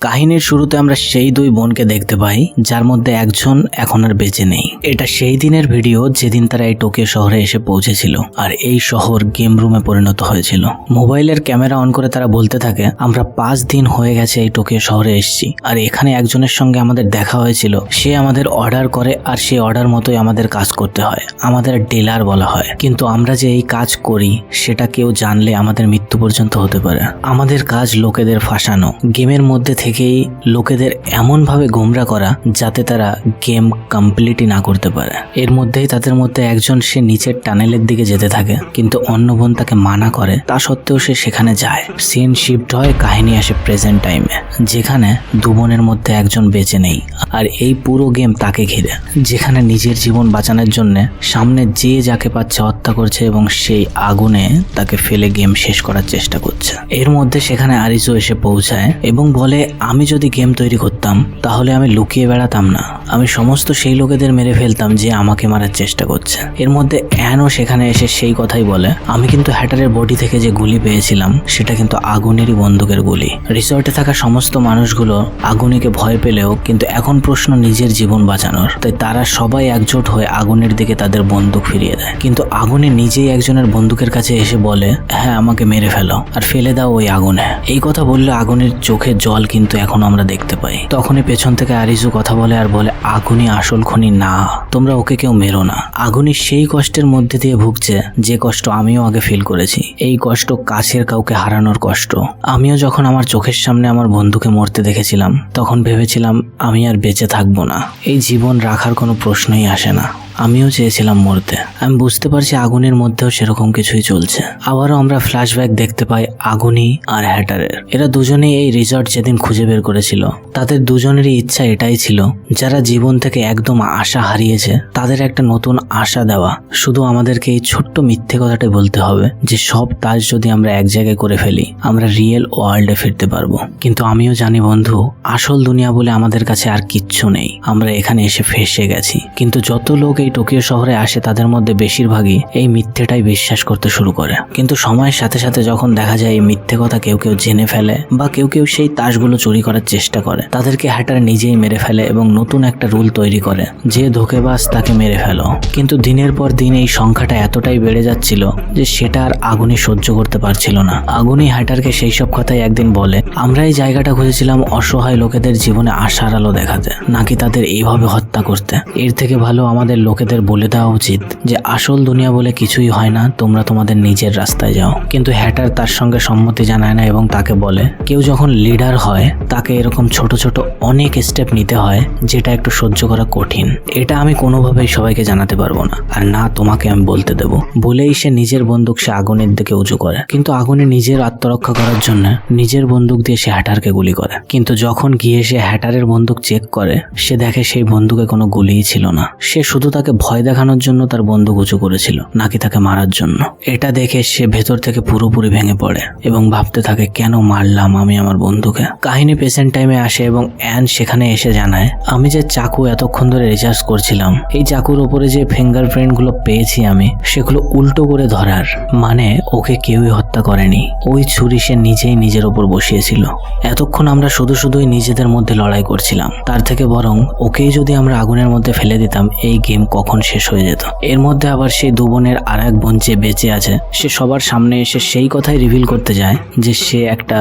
কাহিনীর শুরুতে আমরা সেই দুই বোনকে দেখতে পাই, যার মধ্যে একজন এখন আর বেঁচে নেই। এটা সেই দিনের ভিডিও যেদিন তারা এই টোকিও শহরে এসে পৌঁছেছিল আর এই শহর গেম রুমে পরিণত হয়েছিল। মোবাইলের ক্যামেরা অন করে তারা বলতে থাকে, আমরা পাঁচ দিন হয়ে গেছে এই টোকিও শহরে এসেছি আর এখানে একজনের সঙ্গে আমাদের দেখা হয়েছিল। সে আমাদের অর্ডার করে আর সেই অর্ডার মতোই আমাদের কাজ করতে হয়। আমাদের ডিলার বলা হয়। কিন্তু আমরা যে এই কাজ করি, সেটা কেউ জানলে আমাদের মৃত্যু পর্যন্ত হতে পারে। আমাদের কাজ লোকেদের ফাঁসানো। গেমের মধ্যে থেকেই লোকেদের এমনভাবে গোমরা করা যাতে তারা গেম কমপ্লিটই না করতে পারে। এর মধ্যেই তাদের মধ্যে একজন সে নিচের টানেলের দিকে যেতে থাকে, কিন্তু অন্য বোন তাকে মানা করে, তা সত্ত্বেও সে সেখানে যায়। সিন শিফট হয় কাহিনী আসে প্রেজেন্ট টাইমে যেখানে দু বোনের মধ্যে একজন বেঁচে নেই, আর এই পুরো গেম তাকে ঘিরে। যেখানে নিজের জীবন বাঁচানোর জন্য সামনে যে যাকে পাচ্ছে হত্যা করছে এবং সেই আগুনে তাকে ফেলে গেম শেষ করার চেষ্টা করছে। এর মধ্যে সেখানে আরিজো এসে পৌঁছায় এবং বলে আমি যদি গেম তৈরি করতাম, তাহলে আমি লুকিয়ে বেড়াতাম না। আমি সমস্ত সেই লোকেদের মেরে ফেলতাম যে আমাকে মারার চেষ্টা করছে। এর মধ্যে অ্যানও সেখানে এসে সেই কথাই বলে, আমি কিন্তু হ্যাটারের বডি থেকে যে গুলি পেয়েছিলাম, সেটা কিন্তু আগুনেরই বন্দুকের গুলি। রিসর্টে থাকা সমস্ত মানুষগুলো আগুনিকে ভয় পেলেও কিন্তু এখন প্রশ্ন নিজের জীবন বাঁচানোর। তাই তারা সবাই একজোট হয়ে আগুনের দিকে তাদের বন্দুক ফিরিয়ে দেয়। কিন্তু আগুনে নিজেই একজনের বন্দুকের কাছে এসে বলে হ্যাঁ আমাকে মেরে ফেলো। আর ফেলে দাও ওই আগুনে। এই কথা বললে আগুনের চোখে জল কিন্তু এখন আমরা দেখতে পাই। তখনই পেছন থেকে আরিজু কথা বলে আর বলে, আগুনই আসল খনি না, তোমরা ওকে কেউ মেরো না। আগুনি সেই কষ্টের মধ্যে দিয়ে ভুগছে, যে কষ্ট আমিও আগে ফিল করেছি। এই কষ্ট কাছের কাউকে হারানোর কষ্ট। আমিও যখন আমার চোখের সামনে আমার বন্ধুকে মরতে দেখেছিলাম, তখন ভেবেছিলাম, আমি আর বেঁচে থাকব না। এই জীবন রাখার কোনো প্রশ্নই আসে না। আমিও চেয়েছিলাম মরতে। আমি বুঝতে পারছি আগুনের মধ্যেও সেরকম কিছুই চলছে। আবারও আমরা ফ্ল্যাশব্যাক দেখতে পাই আগুনি আর হ্যাটারের। এরা দুজনেই এই রিসর্ট যেদিন খুঁজে বের করেছিল, তাদের দুজনেরই ইচ্ছা এটাই ছিল, যারা জীবন থেকে একদম আশা হারিয়েছে, তাদের একটা নতুন আশা দেওয়া। শুধু আমাদেরকে এই ছোট্ট মিথ্যে কথাটাই বলতে হবে যে সব কাজ যদি আমরা এক জায়গায় করে ফেলি, আমরা রিয়েল ওয়ার্ল্ডে ফিরতে পারব। কিন্তু আমিও জানি বন্ধু, আসল দুনিয়া বলে আমাদের কাছে আর কিচ্ছু নেই। আমরা এখানে এসে ফেসে গেছি। কিন্তু যত লোক এই টোকিও শহরে আসে, তাদের মধ্যে বেশিরভাগই এই মিথ্যেটাই বিশ্বাস করতে শুরু করে। কিন্তু সময়ের সাথে সাথে যখন দেখা যায় এই মিথ্যে কথা কেউ কেউ জেনে ফেলে বা কেউ কেউ সেই তাসগুলো চুরি করার চেষ্টা করে, তাদেরকে হ্যাটার নিজেই মেরে ফেলে এবং নতুন একটা রুল তৈরি করে, যে ধোকেবাজ তাকে মেরে ফেলো। কিন্তু দিনের পর দিন এই সংখ্যাটা এতটাই বেড়ে যাচ্ছিল যে সেটা আর আগুনি সহ্য করতে পারছিল না। আগুনি হ্যাটারকে সেই সব কথাই একদিন বলে, আমরা এই জায়গাটা খুঁজেছিলাম অসহায় লোকেদের জীবনে আশার আলো দেখাতে, নাকি তাদের এইভাবে হত্যা করতে? এর থেকে ভালো আমাদের লোকেদের বলে দেওয়া উচিত যে, আসল দুনিয়া বলে কিছুই হয় না, তোমরা তোমাদের নিজের রাস্তায় যাও। কিন্তু হ্যাটার তার সঙ্গে সম্মতি জানায় না এবং তাকে বলে, কেউ যখন লিডার হয়, তাকে এরকম ছোট ছোট অনেক স্টেপ নিতে হয়, যেটা একটু সহ্য করা কঠিন। এটা আমি কোনোভাবেই সবাইকে জানাতে পারব না। আর না, তোমাকে আমি বলতে দেবো। বলেই সে নিজের বন্দুক সে আগুনের দিকে উঁচু করে। কিন্তু আগুনে নিজের আত্মরক্ষা করার জন্য নিজের বন্দুক দিয়ে সে হ্যাটারকে গুলি করে। কিন্তু যখন গিয়ে সে হ্যাটারের বন্দুক চেক করে, সে দেখে সেই বন্দুকে কোনো গুলিই ছিল না। সে শুধু তাকে ভয় দেখানোর জন্য তার বন্দুক উঁচু করেছিল, নাকি তাকে মারার জন্য। এটা দেখে সে ভেতর থেকে পুরোপুরি ভেঙে পড়ে এবং ভাবতে থাকে, কেন মারলাম আমি আমার বন্ধুকে? কাহিনী পেশেন্ট টাইমে আসে এবং অ্যান সেখানে এসে জানায়, আমি যে চাকু এতক্ষণ ধরে রিচার্জ করছিলাম, এই চাকুর উপরে যে ফিঙ্গারপ্রিন্টগুলো পেয়েছি আমি, সেগুলো উল্টো করে ধরার। মানে ওকে কেউই হত্যা করেনি। ওই ছুরি সে নিজেই নিজের ওপর বসিয়েছিল। এতক্ষণ আমরা শুধু শুধুই নিজেদের মধ্যে লড়াই করছিলাম। তার থেকে বরং ওকেই যদি আমরা আগুনের মধ্যে ফেলে দিতাম, এই গেম কখন শেষ হয়ে যেত। এর মধ্যে আবার সেই দু বোনের আর এক বোন যে বেঁচে আছে, সে সবার সামনে এসে সেই কথাই রিভিল করতে যায় যে সে একটা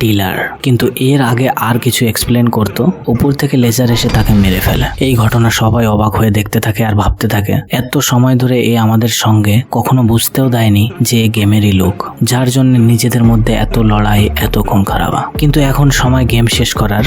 ডিলার কিন্তু এর আগে আর কিছু এক্সপ্লেন করত, উপর থেকে লেজার এসে তাকে মেরে ফেলে। এই ঘটনা সবাই অবাক হয়ে দেখতে থাকে আর ভাবতে থাকে, এত সময় ধরে এ আমাদের সঙ্গে কখনো বুঝতেও দেয়নি যে এ গেমেরই লোক, যার জন্য নিজেদের মধ্যে এত লড়াই, এত খুন খারাপ কিন্তু এখন সময় গেম শেষ করার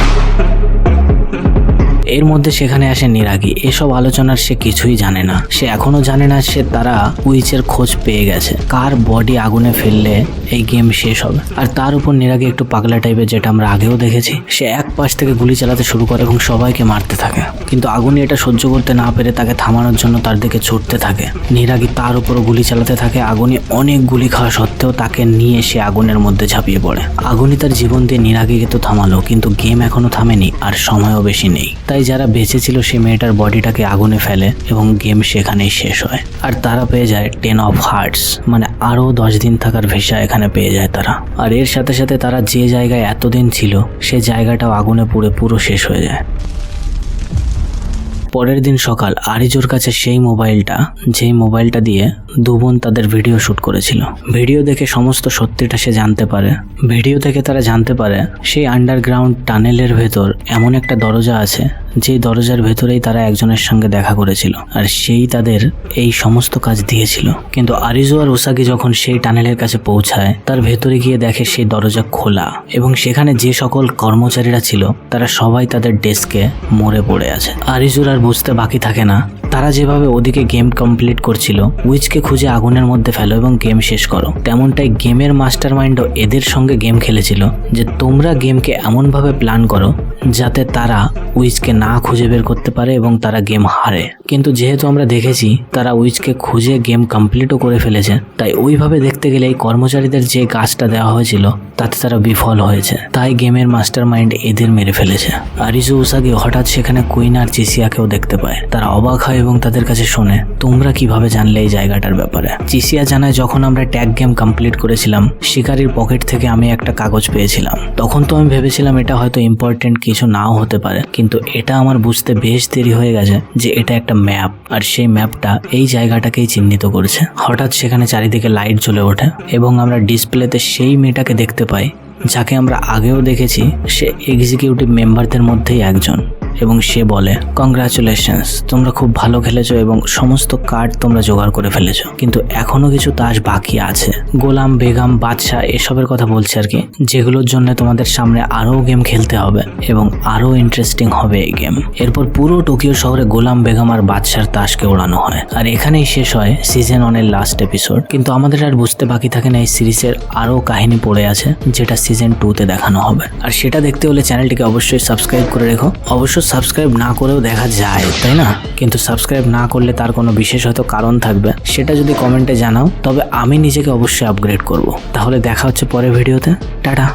এর মধ্যে সেখানে আসে নিরাগি। এসব আলোচনার সে কিছুই জানে না। সে এখনও জানে না সে তারা উইচের খোঁজ পেয়ে গেছে। কার বডি আগুনে ফেললে এই গেম শেষ হবে? আর তার উপর নিরাগি একটু পাগলা টাইপের যেটা আমরা আগেও দেখেছি, সে এক পাশ থেকে গুলি চালাতে শুরু করে এবং সবাইকে মারতে থাকে। কিন্তু আগুনে এটা সহ্য করতে না পেরে তাকে থামানোর জন্য তার দিকে ছুটতে থাকে। নিরাগি তার উপরও গুলি চালাতে থাকে। আগুনে অনেক গুলি খাওয়া সত্ত্বেও তাকে নিয়ে সে আগুনের মধ্যে ঝাঁপিয়ে পড়ে। আগুনি তার জীবন দিয়ে নিরাগিকে তো থামালো, কিন্তু গেম এখনও থামেনি আর সময়ও বেশি নেই। তাই তাই যারা বেঁচে ছিল সেই মেয়েটার বডিটাকে আগুনে ফেলে এবং গেম সেখানেই শেষ হয়। আর তারা পেয়ে যায় টেন অফ হার্টস মানে আরও দশ দিন থাকার ভিসা এখানে পেয়ে যায় তারা। আর এর সাথে সাথে তারা যে জায়গায় এতদিন ছিল, সে জায়গাটাও আগুনে পুড়ে পুরো শেষ হয়ে যায়। পরের দিন সকাল আরিজোর কাছে সেই মোবাইলটা, যেই মোবাইলটা দিয়ে দু বোন তাদের ভিডিও শ্যুট করেছিল। ভিডিও দেখে সমস্ত সত্যিটা সে জানতে পারে। ভিডিও থেকে তারা জানতে পারে, সেই আন্ডারগ্রাউন্ড টানেলের ভেতর এমন একটা দরজা আছে, যেই দরজার ভেতরেই তারা একজনের সঙ্গে দেখা করেছিল, আর সেই তাদের এই সমস্ত কাজ দিয়েছিল। কিন্তু আরিজো আর উসাগি যখন সেই টানেলের কাছে পৌঁছায়, তার ভেতরে গিয়ে দেখে সেই দরজা খোলা, এবং সেখানে যে সকল কর্মচারীরা ছিল, তারা সবাই তাদের ডেস্কে মরে পড়ে আছে। আরিজুর আর বুঝতে বাকি থাকে না তারা যেভাবে ওদিকে গেম কমপ্লিট করছিল উইচকে খুঁজে আগুনের মধ্যে ফেলো এবং গেম শেষ করো। তেমনটাই গেমের মাস্টার মাইন্ডও এদের সঙ্গে গেম খেলেছিল, যে তোমরা গেমকে এমনভাবে প্ল্যান করো, যাতে তারা উইচকে না খুঁজে বের করতে পারে এবং তারা গেম হারে। কিন্তু যেহেতু আমরা দেখেছি, তারা উইচকে খুঁজে গেম কমপ্লিটও করে ফেলেছে, তাই ওইভাবে দেখতে গেলে এই কর্মচারীদের যে কাজটা দেওয়া হয়েছিল, তাতে তারা বিফল হয়েছে। তাই গেমের মাস্টার মাইন্ড এদের মেরে ফেলেছে। আরিজু উসাগি হঠাৎ সেখানে কুইন আর চিসিয়াকেও দেখতে পায়। তারা অবাক হয় এবং তাদের কাছে শোনে, তোমরা কীভাবে জানলে এই জায়গাটার ব্যাপারে? চিসিয়া জানায়, যখন আমরা ট্যাগ গেম কমপ্লিট করেছিলাম, শিকারির পকেট থেকে আমি একটা কাগজ পেয়েছিলাম। তখন তো আমি ভেবেছিলাম এটা হয়তো ইম্পর্টেন্ট কিছু নাও হতে পারে, কিন্তু এটা আমার বুঝতে বেশ দেরি হয়ে গেছে যে এটা একটা ম্যাপ, আর সেই ম্যাপটা এই জায়গাটাকেই চিহ্নিত করেছে। হঠাৎ সেখানে চারিদিকে লাইট জ্বলে ওঠে এবং আমরা ডিসপ্লেতে সেই মেয়েটাকে দেখতে পাই, যাকে আমরা আগেও দেখেছি। সে এক্সিকিউটিভ মেম্বারদের মধ্যেই একজন। এবং সে বলে কংগ্রাচুলেশনস তোমরা খুব ভালো খেলেছো এবং সমস্ত কার্ড তোমরা জোগাড় করে ফেলেছো। কিন্তু এখনও কিছু তাস বাকি আছে। গোলাম, বেগম, বাদশাহ এসবের কথা বলছে আর কি, যেগুলোর জন্য তোমাদের সামনে আরও গেম খেলতে হবে এবং আরও ইন্টারেস্টিং হবে এই গেম। এরপর পুরো টোকিও শহরে গোলাম, বেগম আর বাদশার তাসকে ওড়ানো হয়। আর এখানেই শেষ হয় সিজন ওয়ানের লাস্ট এপিসোড কিন্তু আমাদের আর বুঝতে বাকি থাকে না এই সিরিজের আরও কাহিনী পড়ে আছে, যেটা সিজন টুতে দেখানো হবে। আর সেটা দেখতে হলে চ্যানেলটিকে অবশ্যই সাবস্ক্রাইব করে রেখো। অবশ্য সাবস্ক্রাইব না করেও দেখা যায়, তাই না? কিন্তু সাবস্ক্রাইব না করলে তার কোনো বিশেষ হয়তো কারণ থাকবে। সেটা যদি কমেন্টে জানাও, তবে আমি নিজেকে অবশ্যই আপগ্রেড করব। তাহলে দেখা হচ্ছে পরের ভিডিওতে টাটা।